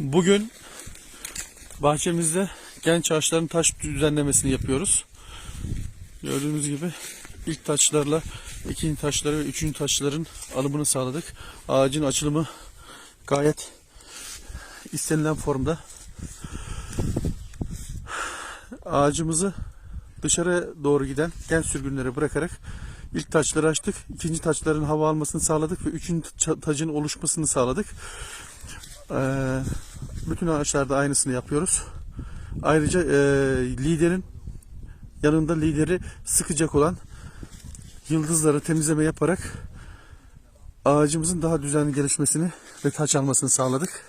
Bugün bahçemizde genç ağaçların taş düzenlemesini yapıyoruz. Gördüğünüz gibi ilk taşlarla ikinci taşları ve üçüncü taşların alımını sağladık. Ağacın açılımı gayet istenilen formda. Ağacımızı dışarı doğru giden gen sürgünleri bırakarak ilk taçları açtık. ikinci taçların hava almasını sağladık ve üçüncü ta- tacın oluşmasını sağladık. Ee, bütün ağaçlarda aynısını yapıyoruz. Ayrıca e, liderin yanında lideri sıkacak olan yıldızları temizleme yaparak ağacımızın daha düzenli gelişmesini ve taç almasını sağladık.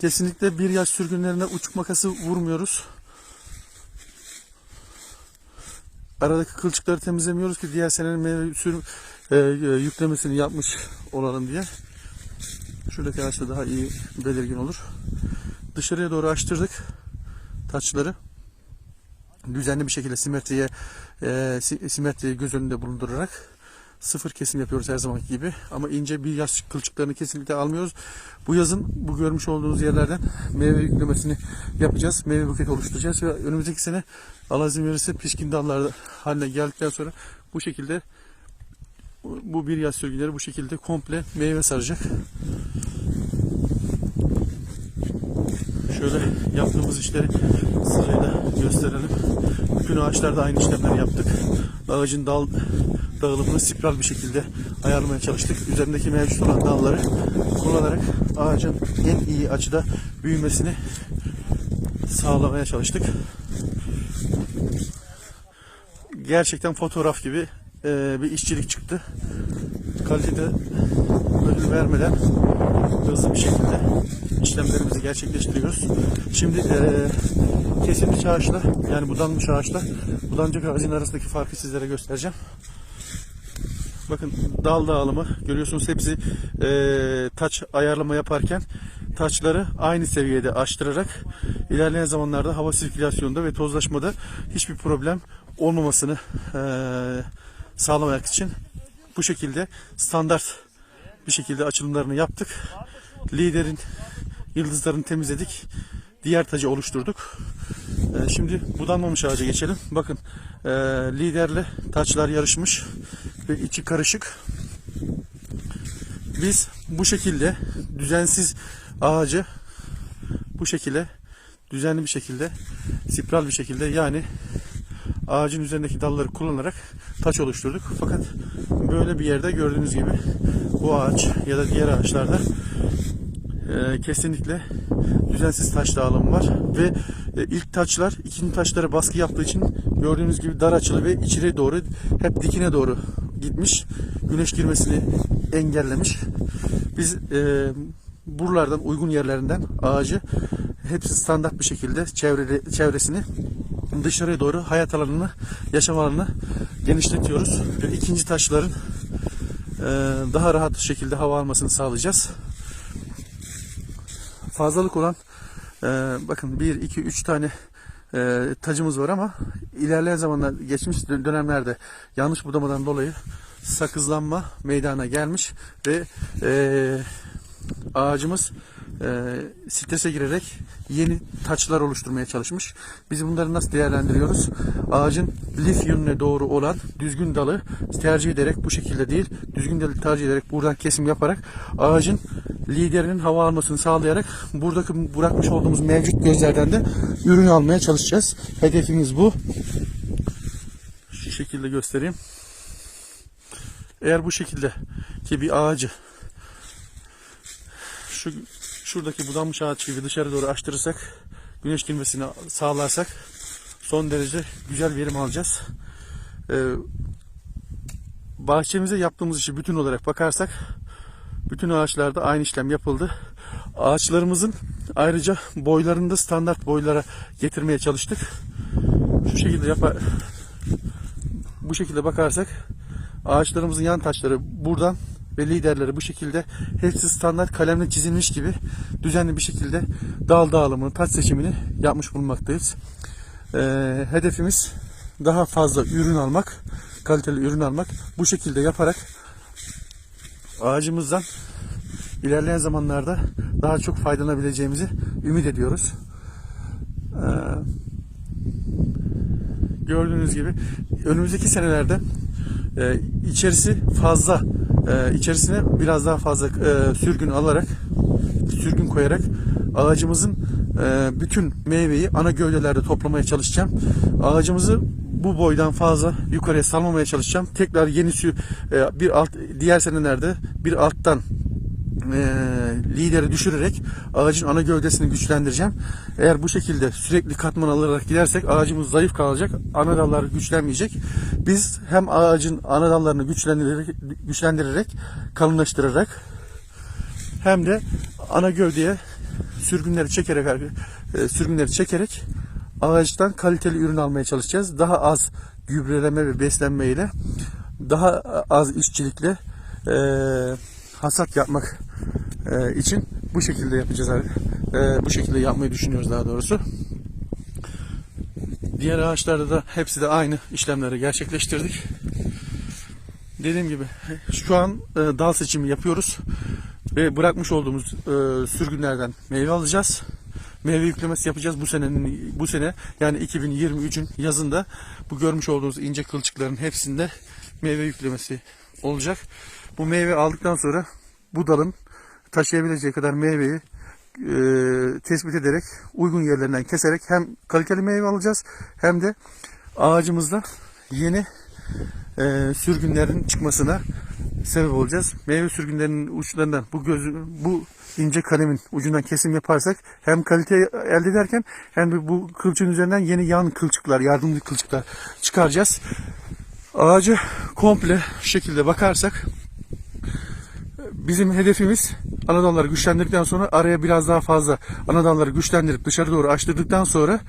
Kesinlikle bir yaş sürgünlerine uçuk makası vurmuyoruz. Aradaki kılçıkları temizlemiyoruz ki diğer senenin meyve sürüm e, e, yüklemesini yapmış olalım diye. Şuradaki ağaçta daha iyi belirgin olur. Dışarıya doğru açtırdık taçları. Düzenli bir şekilde simetriye e, si- simetriyi göz önünde bulundurarak sıfır kesim yapıyoruz her zamanki gibi. Ama ince bir yaş kılçıklarını kesinlikle almıyoruz. Bu yazın bu görmüş olduğunuz yerlerden meyve yüklemesini yapacağız. Meyve buketi oluşturacağız ve önümüzdeki sene Allah izin verirse pişkin dallar haline geldikten sonra bu şekilde bu bir yaz sürgüleri bu şekilde komple meyve saracak. Şöyle yaptığımız işleri sırayla gösterelim. Bütün ağaçlarda aynı işlemleri yaptık. Ağacın dal dağılımını spiral bir şekilde ayarlamaya çalıştık. Üzerindeki mevcut olan dalları kullanarak ağacın en iyi açıda büyümesini sağlamaya çalıştık. Gerçekten fotoğraf gibi bir işçilik çıktı. Kalitede ödül vermeden hızlı bir şekilde işlemlerimizi gerçekleştiriyoruz. Şimdi e, kesilmiş ağaçla yani budanmış ağaçla budanacak ağacın arasındaki farkı sizlere göstereceğim. Bakın dal dağılımı görüyorsunuz hepsi e, taç ayarlama yaparken taçları aynı seviyede açtırarak ilerleyen zamanlarda hava sirkülasyonunda ve tozlaşmada hiçbir problem olmamasını e, sağlamak için bu şekilde standart bir şekilde açılımlarını yaptık. Liderin yıldızlarını temizledik. Diğer tacı oluşturduk. Ee, şimdi budanmamış ağaca geçelim. Bakın ee, liderle taçlar yarışmış ve içi karışık. Biz bu şekilde düzensiz ağacı bu şekilde düzenli bir şekilde spiral bir şekilde yani ağacın üzerindeki dalları kullanarak taç oluşturduk. Fakat böyle bir yerde gördüğünüz gibi bu ağaç ya da diğer ağaçlarda e, kesinlikle düzensiz taş dağılımı var ve e, ilk taçlar ikinci taşlara baskı yaptığı için gördüğünüz gibi dar açılı ve içeri doğru hep dikine doğru gitmiş. Güneş girmesini engellemiş. Biz e, buralardan uygun yerlerinden ağacı hepsi standart bir şekilde çevre, çevresini dışarıya doğru hayat alanını, yaşam alanını genişletiyoruz. İkinci taşların e, daha rahat şekilde hava almasını sağlayacağız. Fazlalık olan e, bakın 1, 2, 3 tane e, tacımız var ama ilerleyen zamanlar geçmiş dö- dönemlerde yanlış budamadan dolayı sakızlanma meydana gelmiş ve e, ağacımız e, strese girerek yeni taçlar oluşturmaya çalışmış. Biz bunları nasıl değerlendiriyoruz? Ağacın lif yönüne doğru olan düzgün dalı tercih ederek bu şekilde değil, düzgün dalı tercih ederek buradan kesim yaparak ağacın liderinin hava almasını sağlayarak buradaki bırakmış olduğumuz mevcut gözlerden de ürün almaya çalışacağız. Hedefimiz bu. Şu şekilde göstereyim. Eğer bu şekilde ki bir ağacı şu şuradaki budanmış ağaç gibi dışarı doğru açtırırsak güneş girmesini sağlarsak son derece güzel verim alacağız. Ee, bahçemize yaptığımız işi bütün olarak bakarsak bütün ağaçlarda aynı işlem yapıldı. Ağaçlarımızın ayrıca boylarını da standart boylara getirmeye çalıştık. Şu şekilde yapar bu şekilde bakarsak ağaçlarımızın yan taşları buradan ve liderleri bu şekilde hepsi standart kalemle çizilmiş gibi düzenli bir şekilde dal dağılımını, taç seçimini yapmış bulunmaktayız. Ee, hedefimiz daha fazla ürün almak, kaliteli ürün almak. Bu şekilde yaparak ağacımızdan ilerleyen zamanlarda daha çok faydalanabileceğimizi ümit ediyoruz. Ee, gördüğünüz gibi önümüzdeki senelerde e, içerisi fazla e, içerisine biraz daha fazla e, sürgün alarak sürgün koyarak ağacımızın e, bütün meyveyi ana gövdelerde toplamaya çalışacağım. Ağacımızı bu boydan fazla yukarıya salmamaya çalışacağım. Tekrar yeni sü e, bir alt diğer senelerde bir alttan e, lideri düşürerek ağacın ana gövdesini güçlendireceğim. Eğer bu şekilde sürekli katman alarak gidersek ağacımız zayıf kalacak. Ana dalları güçlenmeyecek. Biz hem ağacın ana dallarını güçlendirerek, güçlendirerek kalınlaştırarak hem de ana gövdeye sürgünleri çekerek e, sürgünleri çekerek ağaçtan kaliteli ürün almaya çalışacağız. Daha az gübreleme ve beslenme ile daha az işçilikle e, hasat yapmak e, için bu şekilde yapacağız abi. E, bu şekilde yapmayı düşünüyoruz daha doğrusu. Diğer ağaçlarda da hepsi de aynı işlemleri gerçekleştirdik. Dediğim gibi şu an e, dal seçimi yapıyoruz ve bırakmış olduğumuz e, sürgünlerden meyve alacağız. Meyve yüklemesi yapacağız bu senenin bu sene yani 2023'ün yazında bu görmüş olduğunuz ince kılçıkların hepsinde meyve yüklemesi olacak. Bu meyve aldıktan sonra bu dalın taşıyabileceği kadar meyveyi e, tespit ederek uygun yerlerinden keserek hem kaliteli meyve alacağız hem de ağacımızda yeni e, sürgünlerin çıkmasına sebep olacağız. Meyve sürgünlerinin uçlarından bu gözü bu ince kalemin ucundan kesim yaparsak hem kalite elde ederken hem de bu kılçığın üzerinden yeni yan kılçıklar, yardımcı kılçıklar çıkaracağız. Ağacı komple şekilde bakarsak bizim hedefimiz ana dalları güçlendirdikten sonra araya biraz daha fazla ana dalları güçlendirip dışarı doğru açtırdıktan sonra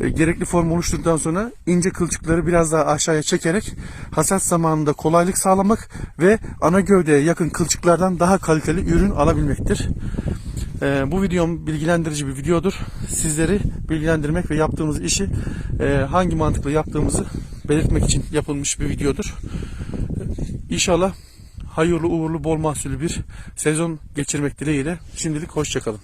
e, gerekli form oluşturduktan sonra ince kılçıkları biraz daha aşağıya çekerek hasat zamanında kolaylık sağlamak ve ana gövdeye yakın kılçıklardan daha kaliteli ürün alabilmektir. E, bu videom bilgilendirici bir videodur. Sizleri bilgilendirmek ve yaptığımız işi e, hangi mantıkla yaptığımızı belirtmek için yapılmış bir videodur. İnşallah hayırlı uğurlu bol mahsulü bir sezon geçirmek dileğiyle şimdilik hoşçakalın.